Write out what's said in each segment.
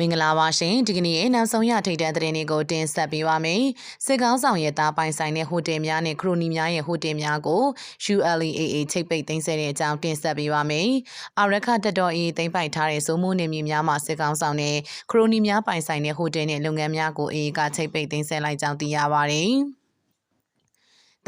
မင်္ဂလာပါရှင်ဒီကနေ့ရဲ့နောက်ဆုံးရထိတ်တန့်သတင်းတွေကိုတင်ဆက်ပေးပါမယ်စစ်ကောင်းဆောင်ရဲ့တာပိုင်ဆိုင်တဲ့ဟိုတယ်များနဲ့ခရိုနီများရဲ့ဟိုတယ်များကို ULEAA ချိတ်ပိတ်သိမ်းဆည်းတဲ့အကြောင်းတင်ဆက်ပေးပါမယ်အာရခတက်တော်အေးသိမ်းပိုက်ထားတဲ့စိုးမိုးနေမြေများမှာစစ်ကောင်းဆောင်တဲ့ခရိုနီများပိုင်ဆိုင်တဲ့ဟိုတယ်နဲ့လုပ်ငန်းများကိုအေးကချိတ်ပိတ်သိမ်းဆည်းလိုက်ကြောင်းသိရပါတယ်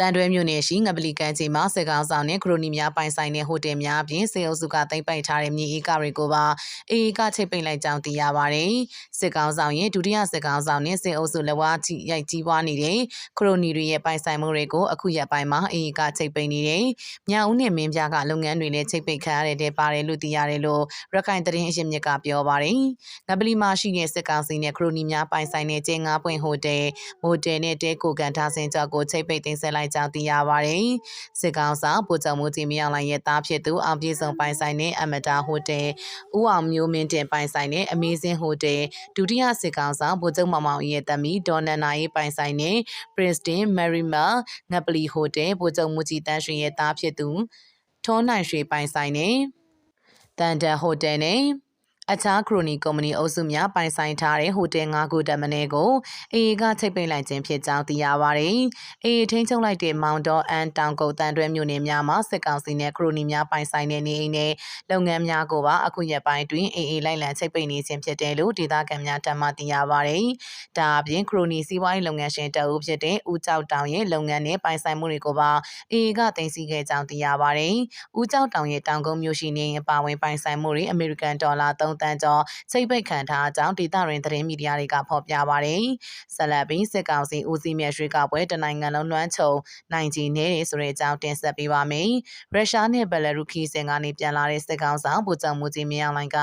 တန်တွဲမြို့နယ်ရှိငပလီကန်ကြီးမှာစစ်ကောင်ဆောင်နဲ့ခရိုနီများပိုင်ဆိုင်တဲ့ဟိုတယ်များအပြင်စေအုပ်စုကသိမ်းပိုက်ထားတဲ့မြေဧကတွေကိုပါအေအေကချိတ်ပိတ်လိုက်ကြောင်းသိရပါတယ်။စစ်ကောင်ဆောင်ရဲ့ဒုတိယစစ်ကောင်ဆောင်နဲ့စေအုပ်စုလက်ဝါးကြီးရိုက်ကြီးပွားနေတဲ့ခရိုနီတွေရဲ့ပိုင်ဆိုင်မှုတွေကိုအခုရက်ပိုင်းမှာအေအေကချိတ်ပိတ်နေတယ်။မြောက်ဦးနဲ့မင်းပြကလုပ်ငန်းတွေလည်းချိတ်ပိတ်ခံရတဲ့ပါတယ်လို့သိရတယ်လို့ရခိုင်သတင်းအရှင်မြစ်ကပြောပါတယ်။ငပလီမှာရှိတဲ့စစ်ကောင်စီနဲ့ခရိုနီများပိုင်ဆိုင်တဲ့ကျင်းငါးပွင့်ဟိုတယ်မိုတယ်နဲ့တဲကိုကန်ထားစင်ကြောက်ကိုချိတ်ပိတ်သိမ်းဆည်းလိုက်ကြောင်းသိရပါတယ်။စစ်ကောင်ဆောင်ပူကြုံမှုကြီးမြောင်လိုင်ရဲ့သားဖြစ်သူအောင်ပြေဆုံးပိုင်ဆိုင်တဲ့အမတာဟိုတယ်ဦးအောင်မျိုးမင်းတင်ပိုင်ဆိုင်တဲ့အမေဇင်းဟိုတယ်ဒုတိယစစ်ကောင်ဆောင်ဗိုလ်ချုပ်မောင်မောင်ရဲ့သမီးဒေါ်နန်နာရေးပိုင်ဆိုင်တဲ့ Princeton Marymel ငပလီဟိုတယ်ဗိုလ်ချုပ်မှုကြီးတန်းရွှေရဲ့သားဖြစ်သူထွန်းနိုင်ရွှေပိုင်ဆိုင်တဲ့တန်တန်ဟိုတယ်နဲ့ အခြားခရိုနီကုမ္ပဏီအုပ်စုများပိုင်ဆိုင်ထားတဲ့ဟိုတယ်၅ခုတက်မနေကိုအေအေကချိတ်ပိတ်လိုက်ခြင်းဖြစ်ကြောင်းသိရပါတယ်။အေအေထိန်းချုပ်လိုက်တဲ့မောင်တော်အန်တောင်ကုတ်တန်တွဲမြို့နယ်များမှာစစ်ကောင်စီနဲ့ခရိုနီများပိုင်ဆိုင်တဲ့နေအိမ်နဲ့လုပ်ငန်းများကိုပါအခုရက်ပိုင်းတွင်အေအေလိုက်လံချိတ်ပိတ်နေခြင်းဖြစ်တယ်လို့ဒေသခံများတမ်းမှသိရပါတယ်။ဒါအပြင်ခရိုနီစီးပွားရေးလုပ်ငန်းရှင်တအုပ်ဖြစ်တဲ့ဦးကျောက်တောင်ရဲ့လုပ်ငန်းနဲ့ပိုင်ဆိုင်မှုတွေကိုပါအေအေကတင်စီခဲ့ကြောင်းသိရပါတယ်။ဦးကျောက်တောင်ရဲ့တောင်ကုန်းမြို့ရှိနေအပါဝင်ပိုင်ဆိုင်မှုတွေအမေရိကန်ဒေါ်လာ3တန်းကျော်စိတ်ပိတ်ခံထားကြောင်းဒေသတွင်သတင်းမီဒီယာတွေကဖော်ပြပါတယ်။ဆက်လက်ပြီးစစ်ကောင်စီဦးစီးမြတ်ရွှေကပွဲတနိုင်ငံလုံးလွှမ်းခြုံနိုင်ကြီးနေတယ်ဆိုတဲ့အကြောင်းတင်ဆက်ပေးပါမယ်။ရုရှားနဲ့ဘယ်လာရုခီစင်ကနေပြန်လာတဲ့စစ်ကောင်ဆောင်ဗိုလ်ချုပ်မှုကြီးမြောင်လိုင်က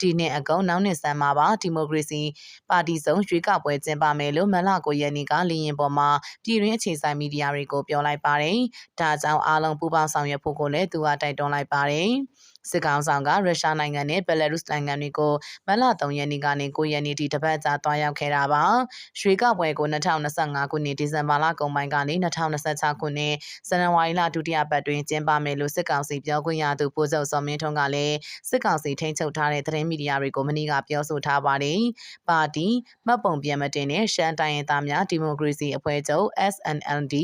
ဒီနှစ်အကုန်နောက်နှစ်ဆန်းမှာပါဒီမိုကရေစီပါတီစုံရွေးကောက်ပွဲကျင်းပမယ်လို့မလကိုရက်နေ့ကလီရင်ပေါ်မှာပြည်တွင်းအခြေစိုက်မီဒီယာတွေကိုပြောလိုက်ပါတယ်။ဒါကြောင့်အားလုံးပူးပေါင်းဆောင်ရွက်ဖို့ကိုလည်းသူကတိုက်တွန်းလိုက်ပါတယ်။ စစ်ကောင်ဆောင်ကရုရှားနိုင်ငံနဲ့ဘယ်လာရုစ်နိုင်ငံတွေကိုမလ3ရက်နေ့ကနေ9ရက်နေ့ထိတပတ်ကြာတွားရောက်ခဲ့တာပါ။ရွှေကောက်ပွဲကို2025ခုနှစ်ဒီဇင်ဘာလကုန်ပိုင်းကနေ2026ခုနှစ်ဇန်နဝါရီလဒုတိယပတ်တွင်ကျင်းပမယ်လို့စစ်ကောင်စီပြောခွင့်ရသူပိုးစုံစောမင်းထွန်းကလည်းစစ်ကောင်စီထိန်းချုပ်ထားတဲ့သတင်းမီဒီယာတွေကိုမနေ့ကပြောဆိုထားပါတယ်။ပါတီမှတ်ပုံပြန်မတင်တဲ့ရှမ်းတိုင်းရင်းသားများဒီမိုကရေစီအဖွဲ့ချုပ် SNLD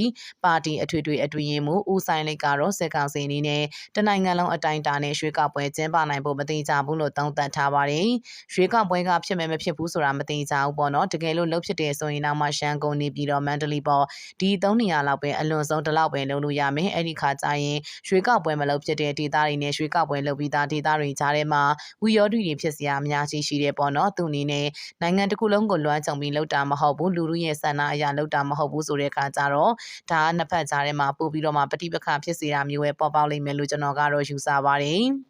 ပါတီအထွေထွေအတွင်းရေးမှူးဦးဆိုင်လိတ်ကတော့စစ်ကောင်စီအနေနဲ့တနိုင်ငံလုံးအတိုင်းအတာနဲ့ရွှေကောက်ပွဲကျင်းပနိုင်ဖို့မသိကြဘူးလို့သုံးသပ်ထားပါတယ်။ရွေးကောက်ပွဲကဖြစ်မယ်မဖြစ်ဘူးဆိုတာမသိကြဘူးပေါ့နော်။တကယ်လို့လှုပ်ဖြစ်တယ်ဆိုရင်တော့မှရှမ်းကုန်နေပြီးတော့မန္တလေးပေါ့ဒီ၃နေရာလောက်ပဲအလွန်ဆုံးတစ်လောက်ပဲလုပ်လို့ရမယ်။အဲ့ဒီခါကျရင်ရွေးကောက်ပွဲမလုပ်ဖြစ်တဲ့ဒေသတွေနဲ့ရွေးကောက်ပွဲလုပ်ပြီးသားဒေသတွေကြားထဲမှာဝီရောဒူတွေဖြစ်စရာအများကြီးရှိတယ်ပေါ့နော်။သူအနေနဲ့နိုင်ငံတစ်ခုလုံးကိုလွှမ်းခြုံပြီးလုပ်တာမဟုတ်ဘူးလူလူရဲ့ဆန္ဒအရာလုပ်တာမဟုတ်ဘူးဆိုတဲ့အခါကျတော့ဒါကနှစ်ဖက်ကြားထဲမှာပို့ပြီးတော့မှပဋိပက္ခဖြစ်စေတာမျိုးပဲပေါ်ပေါက်လိမ့်မယ်လို့ကျွန်တော်ကတော့ယူဆပါတယ်။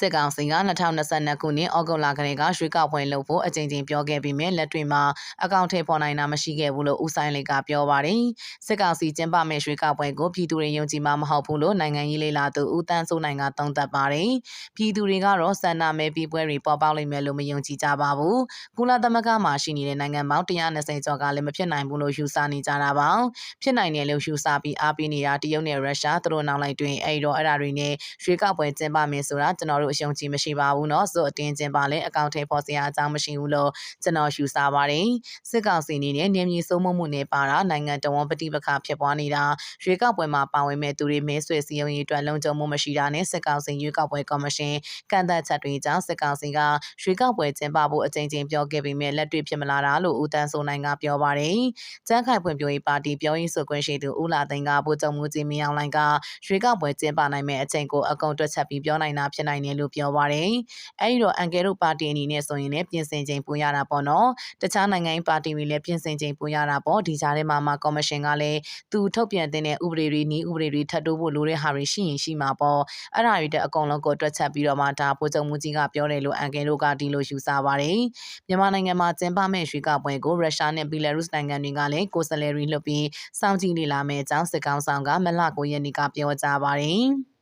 စစ်ကောင်စီက2022ခုနှစ်ဩဂုတ်လကတည်းကရွှေကောက်ပွဲလုပ်ဖို့အကြိမ်ကြိမ်ပြောခဲ့ပြီးမြဲလက်တွေ့မှာအကောင့်ထဲပေါ်နိုင်တာမရှိခဲ့ဘူးလို့ဦးဆိုင်လေးကပြောပါတယ်။စစ်ကောင်စီကျင်းပမဲ့ရွှေကောက်ပွဲကိုပြည်သူတွေယုံကြည်မှာမဟုတ်ဘူးလို့နိုင်ငံရေးလေးလာသူဦးတန်းစိုးနိုင်ကသုံးသပ်ပါတယ်။ပြည်သူတွေကတော့ဆန္ဒမဲပြီးပွဲတွေပေါ်ပေါက်လိမ့်မယ်လို့မယုံကြည်ကြပါဘူး။ကုလသမဂ္ဂမှာရှိနေတဲ့နိုင်ငံပေါင်း120ကျော်ကလည်းမဖြစ်နိုင်ဘူးလို့ယူဆနေကြတာပါ။ဖြစ်နိုင်တယ်လို့ယူဆပြီးအားပေးနေတာတရုတ်နဲ့ရုရှားသူတို့နောက်လိုက်တွင်အဲ့တော့အဲ့ဒါတွေနဲ့ရွှေကောက်ပွဲကျင်းပမယ်ဆိုတာကျွန်တော်တို့အယုံကြည်မရှိပါဘူးเนาะဆိုအတင်းကျင်းပါလဲအကောင့်ထဲပေါ်စရာအကြောင်းမရှိဘူးလို့ကျွန်တော်ယူဆပါတယ်စစ်ကောင်စီအနေနဲ့နေမြေစိုးမိုးမှုနဲ့ပါတာနိုင်ငံတော်ဝန်ပဋိပက္ခဖြစ်ပွားနေတာရွေးကောက်ပွဲမှာပါဝင်မဲ့သူတွေမဲဆွေစီယုံရေးအတွက်လုံခြုံမှုမရှိတာနဲ့စစ်ကောင်စီရွေးကောက်ပွဲကော်မရှင်ကန့်သက်ချက်တွေကြောင့်စစ်ကောင်စီကရွေးကောက်ပွဲကျင်းပဖို့အကြိမ်ကြိမ်ပြောခဲ့ပေမဲ့လက်တွေ့ဖြစ်မလာတာလို့ဦးတန်းစိုးနိုင်ကပြောပါတယ်။ကျန်းခိုင်ဖွံ့ဖြိုးရေးပါတီပြောရေးဆိုခွင့်ရှိသူဦးလာသိန်းကဗိုလ်ချုပ်မှုကြီးမင်းအောင်လှိုင်ကရွေးကောက်ပွဲကျင်းပနိုင်မဲ့အချိန်ကိုအကုန်တွက်ချက်ပြီးပြောနိုင်တာဖြစ်နိုင်တယ် လို့ပြောပါတယ်။အဲဒီတော့အန်ကယ်တို့ပါတီအနေနဲ့ဆိုရင်လည်းပြင်ဆင်ချိန်ပိုရတာပေါ့နော်။တခြားနိုင်ငံရေးပါတီတွေလည်းပြင်ဆင်ချိန်ပိုရတာပေါ့။ဒီကြားထဲမှာမှကော်မရှင်ကလည်းသူထုတ်ပြန်တဲ့ဥပဒေတွေနီးဥပဒေတွေထပ်တိုးဖို့လိုတဲ့ဟာတွေရှိရင်ရှိမှာပေါ့။အဲ့ဒါတွေတဲ့အကုန်လုံးကိုတွက်ချက်ပြီးတော့မှဒါပိုချုပ်မှုကြီးကပြောတယ်လို့အန်ကယ်တို့ကဒီလိုယူဆပါတယ်။မြန်မာနိုင်ငံမှာကျင်းပမဲ့ရွေးကောက်ပွဲကိုရုရှားနဲ့ဘီလာရုစ်နိုင်ငံတွေကလည်းကိုယ်စားလှယ်တွေလွှတ်ပြီးစောင့်ကြည့်နေလာမယ့်အကြောင်းစစ်ကောင်ဆောင်ကမလ9ရက်နေ့ကပြောကြားပါတယ်။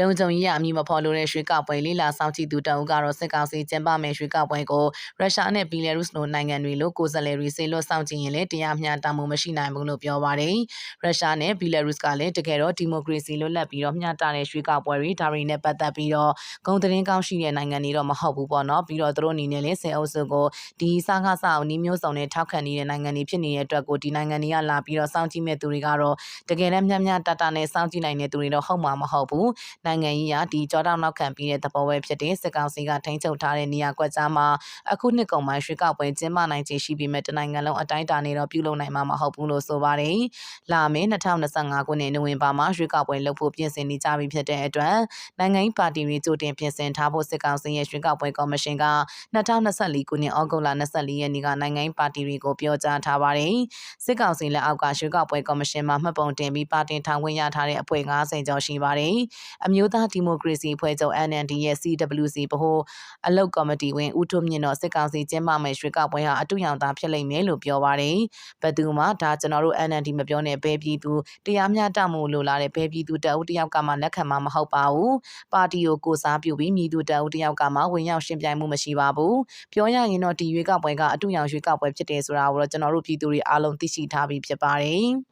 လုံခြုံရေးအမည်မဖော်လိုတဲ့ရွှေကောက်ပွဲလေးလာဆောင်ကြည့်သူတအုပ်ကတော့စစ်ကောင်စီကျင်းပမဲ့ရွှေကောက်ပွဲကိုရုရှားနဲ့ဘီလာရုစ်လိုနိုင်ငံတွေလိုကိုယ်စားလှယ်တွေဆေလွတ်ဆောင်ကြည့်ရင်လည်းတရားမျှတမှုမရှိနိုင်ဘူးလို့ပြောပါတယ်။ရုရှားနဲ့ဘီလာရုစ်ကလည်းတကယ်တော့ဒီမိုကရေစီလွတ်လပ်ပြီးတော့မျှတတဲ့ရွှေကောက်ပွဲတွေဒါတွေနဲ့ပတ်သက်ပြီးတော့ဂုံသတင်းကောင်းရှိတဲ့နိုင်ငံတွေတော့မဟုတ်ဘူးပေါ့နော်ပြီးတော့သူတို့အနေနဲ့လည်းဆယ်အုပ်စုကိုဒီစကားစအောင်နှီးမျိုးစုံနဲ့ထောက်ခံနေတဲ့နိုင်ငံတွေဖြစ်နေတဲ့အတွက်ကိုဒီနိုင်ငံတွေကလာပြီးတော့စောင့်ကြည့်မဲ့သူတွေကတော့တကယ်လည်းမျှမျှတတနဲ့စောင့်ကြည့်နိုင်တဲ့သူတွေတော့ဟုတ်မှာမဟုတ်ဘူးနိုင်ငံကြီးကဒီကြောတောင်နောက်ခံပြီးတဲ့သဘောပဲဖြစ်တဲ့စစ်ကောင်စီကထိန်းချုပ်ထားတဲ့နေရာကွက်ကြားမှာအခုနှစ်ကုန်ပိုင်းရွှေကောက်ပွဲကျင်းပနိုင်ခြေရှိပေမဲ့တနိုင်ငံလုံးအတိုင်းအတာနဲ့တော့ပြုလုပ်နိုင်မှာမဟုတ်ဘူးလို့ဆိုပါတယ်လာမယ့်2025ခုနှစ်နိုဝင်ဘာမှာရွှေကောက်ပွဲလုပ်ဖို့ပြင်ဆင်နေကြပြီဖြစ်တဲ့အတွက်နိုင်ငံရေးပါတီတွေကြိုတင်ပြင်ဆင်ထားဖို့စစ်ကောင်စီရဲ့ရွှေကောက်ပွဲကော်မရှင်က2024ခုနှစ်ဩဂုတ်လ24ရက်နေ့ကနိုင်ငံရေးပါတီတွေကိုပြောကြားထားပါတယ်။စစ်ကောင်စီလက်အောက်ကရွှေကောက်ပွဲကော်မရှင်မှမှတ်ပုံတင်ပြီးပါတင်ထောင်ဝင်ရထားတဲ့အဖွဲ့90ကျော်ရှိပါတယ်။အမျိုးသားဒီမိုကရေစီအဖွဲ့ချုပ် NLD ရဲ့ CWC ဗဟိုအလုတ်ကော်မတီဝင်ဦးထွန်းမြင့်တော့စစ်ကောင်စီကျင်းပမဲ့ရွှေကောက်ပွဲဟာအတူရောင်သားဖြစ်လိမ့်မယ်လို့ပြောပါတယ်။ဘယ်သူမှဒါကျွန်တော်တို့ NLD မပြောနဲ့ဘဲပြည်သူတရားမျှတမှုလိုလားတဲ့ဘဲပြည်သူတအုပ်တယောက်ကမှလက်ခံမှာမဟုတ်ပါဘူး။ပါတီကိုကိုစားပြုပြီးမြည်သူတအုပ်တယောက်ကမှဝင်ရောက်ရှင်ပြိုင်မှုမရှိပါဘူး။ပြောရရင်တော့ဒီရွေးကောက်ပွဲကအတူရောင်ရွေးကောက်ပွဲဖြစ်တယ်ဆိုတာကိုတော့ကျွန်တော်တို့ပြည်သူတွေအားလုံးသိရှိထားပြီးဖြစ်ပါတယ်။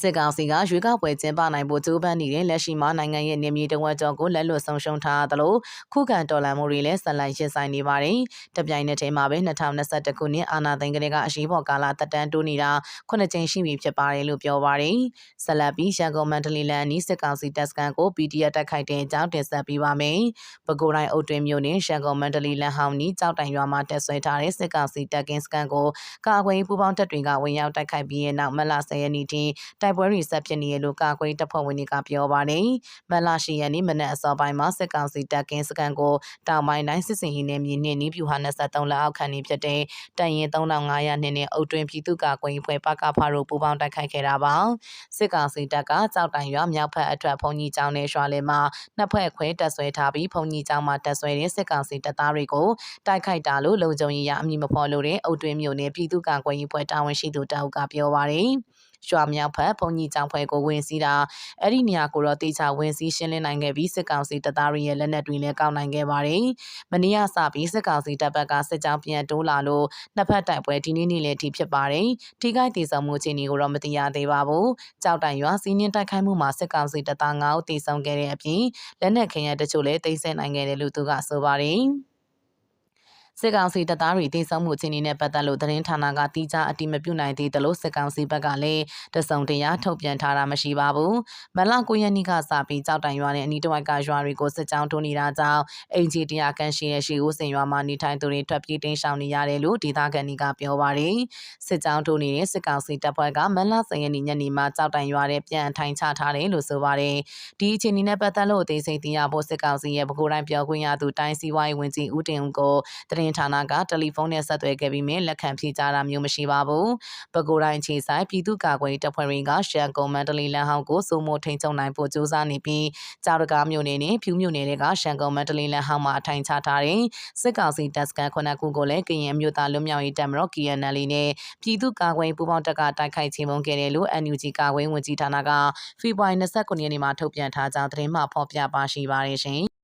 စစ်ကောင်စီကရွေးကောက်ပွဲကျင်းပနိုင်ဖို့ကြိုးပမ်းနေတဲ့လက်ရှိမှာနိုင်ငံရဲ့နေမြေတဝက်ကျော်ကိုလက်လွတ်ဆုံးရှုံးထားသလိုခုခံတော်လှန်မှုတွေလည်းဆက်လက်ရင်ဆိုင်နေပါတယ်။တပြိုင်နက်တည်းမှာပဲ2021ခုနှစ်အာဏာသိမ်းကလေးကအရှိဘော်ကာလတက်တန်းတိုးနေတာခုနှစ်ကြိမ်ရှိပြီဖြစ်ပါတယ်လို့ပြောပါတယ်။ဆက်လက်ပြီးရန်ကုန်မန္တလေးလမ်းနီးစစ်ကောင်စီတပ်စခန်းကို PDF တိုက်ခိုက်တဲ့အကြောင်းတင်ဆက်ပေးပါမယ်။ပဲခူးတိုင်းအုတ်တွင်မြို့နယ်ရန်ကုန်မန္တလေးလမ်းဟောင်းနီးကြောက်တိုင်ရွာမှာတက်ဆွဲထားတဲ့စစ်ကောင်စီတပ်ကင်းစခန်းကိုကာကွယ်ပူးပေါင်းတပ်တွေကဝင်ရောက်တိုက်ခိုက်ပြီးတဲ့နောက်မလ10ရက်နေ့ထိတိုက်ပွဲတွေဆက်ဖြစ်နေရလို့ကာကွယ်တပ်ဖွဲ့ဝင်တွေကပြောပါတယ်။မလရှိရက်နေ့မနက်အစောပိုင်းမှာစစ်ကောင်စီတပ်ကင်းစခန်းကိုတောင်ပိုင်းတိုင်းစစ်စင်ရေးနယ်မြေနှင့်နီးပြူဟာ23လက်အောက်ခံနေဖြစ်တဲ့တန်ရင်3500နှစ်နဲ့အုတ်တွင်ပြည်သူ့ကာကွယ်ဖွဲ့ပကဖာတို့ပူးပေါင်းတိုက်ခိုက်ခဲ့တာပါ။စစ်ကောင်စီတပ်ကကြောက်တိုင်ရွာမြောက်ဖက်အထက်ဖုန်ကြီးကျောင်းနဲ့ရွာလယ်မှာနှစ်ဖွဲ့ခွဲတပ်ဆွဲထားပြီးဖုန်ကြီးကျောင်းမှာတပ်ဆွဲတဲ့စစ်ကောင်စီတပ်သားတွေကိုတိုက်ခိုက်တာလို့လုံခြုံရေးရအမည်မဖော်လို့တဲ့အုတ်တွင်မြို့နယ်ပြည်သူ့ကာကွယ်ရေးဖွဲ့တာဝန်ရှိသူတအုပ်ကပြောပါတယ်။ ရွာမြောက်ဖက်ဘုံကြီးကျောင်းဖွဲ့ကိုဝင်စီးတာအဲ့ဒီနေရာကိုတော့တေချာဝင်စီးရှင်းလင်းနိုင်ခဲ့ပြီးစစ်ကောင်စီတပ်သားတွေရဲ့လက်နက်တွေလည်းကောက်နိုင်ခဲ့ပါတယ်။မနေ့ကစပြီးစစ်ကောင်စီတပ်ဘက်ကစစ်ကြောင်းပြန်တိုးလာလို့နှစ်ဖက်တိုက်ပွဲဒီနေ့နေ့လည်းထိဖြစ်ပါတယ်။ထိခိုက်ဒေဆုံးမှုအခြေအနေကိုတော့မသိရသေးပါဘူး။ကြောက်တိုင်ရွာစီးနင်းတိုက်ခိုက်မှုမှာစစ်ကောင်စီတပ်သား9ဦးတေဆုံးခဲ့တဲ့အပြင်လက်နက်ခဲယမ်းတချို့လည်းတင်ဆက်နိုင်ခဲ့တယ်လို့သူကဆိုပါတယ်။ စစ်ကောင်စီတပ်သားတွေတိစောက်မှုအခြေအနေနဲ့ပတ်သက်လို့သတင်းဌာနကတိကျအတိမပြုနိုင်သေးတယ်လို့စစ်ကောင်စီဘက်ကလည်းတစုံတရာထုတ်ပြန်ထားတာမရှိပါဘူး။မလ9ရက်နေ့ကစပြီးကြောက်တိုင်ရွာနဲ့အနီးတစ်ဝိုက်ကရွာတွေကိုစစ်ကြောင်းထိုးနေတာကြောင့်အင်ဂျီတရာခန့်ရှိတဲ့ရှိဦးစင်ရွာမှာနေထိုင်သူတွေထွက်ပြေးတင်းရှောင်နေရတယ်လို့ဒေသခံတွေကပြောပါတယ်။စစ်ကြောင်းထိုးနေတဲ့စစ်ကောင်စီတပ်ဖွဲ့ကမလ10ရက်နေ့ညနေမှာကြောက်တိုင်ရွာတဲ့ပြန်ထိုင်ချထားတယ်လို့ဆိုပါတယ်။ဒီအခြေအနေနဲ့ပတ်သက်လို့အသေးစိတ်သိရဖို့စစ်ကောင်စီရဲ့ဗဟိုတိုင်းပြောခွင့်ရသူတိုင်းစီဝိုင်းဝင်ကြီးဦးတင်ဦးကိုတရင်ဌာနကတယ်လီဖုန်းနဲ့ဆက်သွယ်ခဲ့ပြီးမြင်လက်ခံဖြေကြားတာမျိုးမရှိပါဘူး။ပဲခူးတိုင်းခြေဆိုင်ပြည်သူ့ကာကွယ်တပ်ဖွဲ့တွေကရှန်ကုန်မန္တလေးလမ်းဟောင်းကိုစုံမိုထိန်ချုံနိုင်ဖို့ကြိုးစားနေပြီးကြောက်တကားမြို့နယ်နဲ့ဖြူမြို့နယ်တွေကရှန်ကုန်မန္တလေးလမ်းဟောင်းမှာအထိုင်ချထားတဲ့စစ်ကောင်စီတပ်စခန်းခုနှစ်ခုကိုလည်းကရင်မြို့သားလွတ်မြောက်ရေးတပ်မတော် KNL နဲ့ပြည်သူ့ကာကွယ်ပူးပေါင်းတပ်ကတိုက်ခိုက်ချေမှုန်းခဲ့တယ်လို့ NUG ကာကွယ်ဝင်ကြီးဌာနကဖေဖော်ဝါရီ29ရက်နေ့မှာထုတ်ပြန်ထားကြောင်းသတင်းမှဖော်ပြပါရှိပါတယ်ရှင်